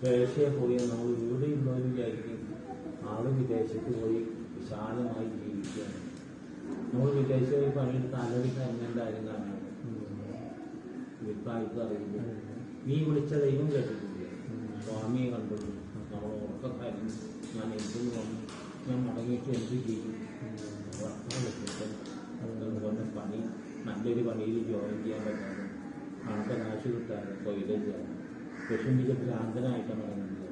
പേർഷ്യയിൽ പോയി നമ്മൾ ഇവിടെ ഇരുന്നവർ വിചാരിക്കും. ആൾ വിദേശത്ത് പോയി വിശാലമായി ജീവിക്കുകയാണ്. നമ്മൾ വിദേശത്ത് പോയി പണിയെടുത്ത് കരഞ്ഞാലും കാണാൻ വിൽപ്പായിട്ട് അറിയില്ല. നീ വിളിച്ച ദൈവം കേട്ടിട്ടില്ലേ? സ്വാമിയെ കണ്ടിട്ടുണ്ട് നമ്മൾ ഉറക്കം കാര്യം ഞാൻ എന്തെന്ന് വന്നു. ഞാൻ മടങ്ങിയിട്ട് എന്ത് ചെയ്യും? അതുകൊണ്ട് പണി നല്ലൊരു പണിയിൽ ജോയിൻ ചെയ്യാൻ പറ്റാതെ. കണക്ക് കാശ് കിട്ടാതെ തൊഴിലെത്തിയാണ് വിഷമിച്ച് ഭ്രാന്തനായിട്ടാണ് പറയുന്നത്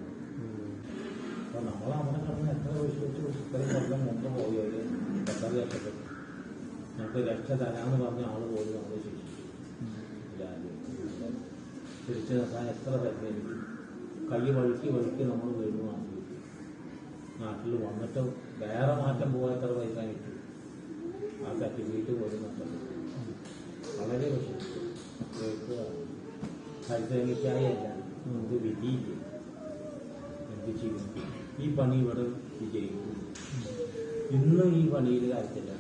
അപ്പൊ നമ്മൾ അവനെ കടന്ന് എത്ര വിശ്വസിച്ച്. ഇത്രയും കൊല്ലം മുമ്പ് പോയവര് എത്ര രക്ഷപ്പെട്ടു ഞങ്ങൾക്ക് രക്ഷ തരാമെന്ന് പറഞ്ഞ ആൾ പോലും നമ്മളെ ശിക്ഷിച്ചു. തിരിച്ചു നിർത്താൻ എത്ര പരിശ്രമിച്ചു കൈ വഴുക്കി വഴുക്കി നമ്മൾ വീട് മാറ്റി. നാട്ടിൽ വന്നിട്ട് വേറെ മാറ്റം പോകാൻ പരിശ്രമിക്കായല്ല നമുക്ക് വിധിയില്ല. എന്ത് ചെയ്യും? ഈ പണി ഇവിടെ വിജയിക്കും. ഇന്നും ഈ പണിയിൽ കാര്യത്തില്ല.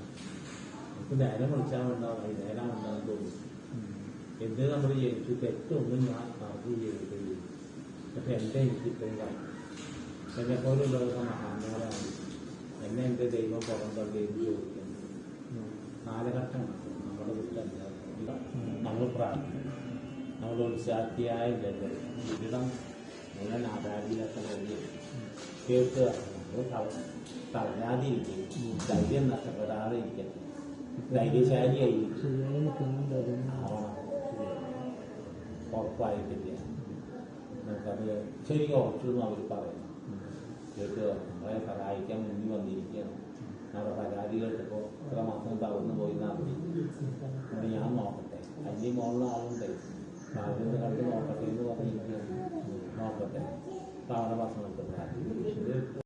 നമുക്ക് നേരം വിളിച്ചാൽ ഉണ്ടാവും വൈകുന്നേരം ഉണ്ടാകും തോന്നും എന്ത് നമ്മൾ ജനിച്ചു? തെറ്റൊന്നും ഞാൻ അറിവ് ചെയ്തിട്ടില്ല. പക്ഷെ എന്റെ എനിക്ക് ഇത്രയും കാര്യം എന്നെ പോലുള്ളവർക്ക് മഹാന്മാരാണ്. എന്നെ എന്റെ ദൈവം പുറം തള്ളി എന്ന് ചോദിക്കുന്നത് കാലഘട്ടമാണ് നമ്മുടെ കുറ്റമല്ല നമ്മൾ പ്രാർത്ഥന ഉത്സാഹിയായ ജനങ്ങൾ ഇവിടം മുഴുവൻ ആധാരിയിലൊക്കെ വലിയ കേൾക്കുക. നമ്മൾ തള- തളരാതിരിക്കും ധൈര്യം നഷ്ടപ്പെടാതെ ഇരിക്കട്ടെ ധൈര്യശാലിയായി. ശരിയായി നിൽക്കുന്നുണ്ടായിരുന്നു ആവണം. ഉറപ്പായിട്ടില്ല. നമുക്കത് ശരിക്കും ഉറച്ചു എന്ന് അവർ പറയുന്നു കേട്ട് നമ്മളെ സഹായിക്കാൻ മുന്നിൽ വന്നിരിക്കുകയാണ്. നമ്മുടെ പരാതി കേട്ടപ്പോൾ ഇത്ര മാസം തകർന്നു പോയി അതുകൊണ്ട് ഞാൻ നോക്കട്ടെ. അഞ്ചി മോളിൽ ആളുണ്ട്. രാവിലെ കണ്ട് നോക്കട്ടെ എന്ന് പറഞ്ഞിരിക്കുകയാണ് നോക്കട്ടെ തവണ ഭക്ഷണത്തിൽ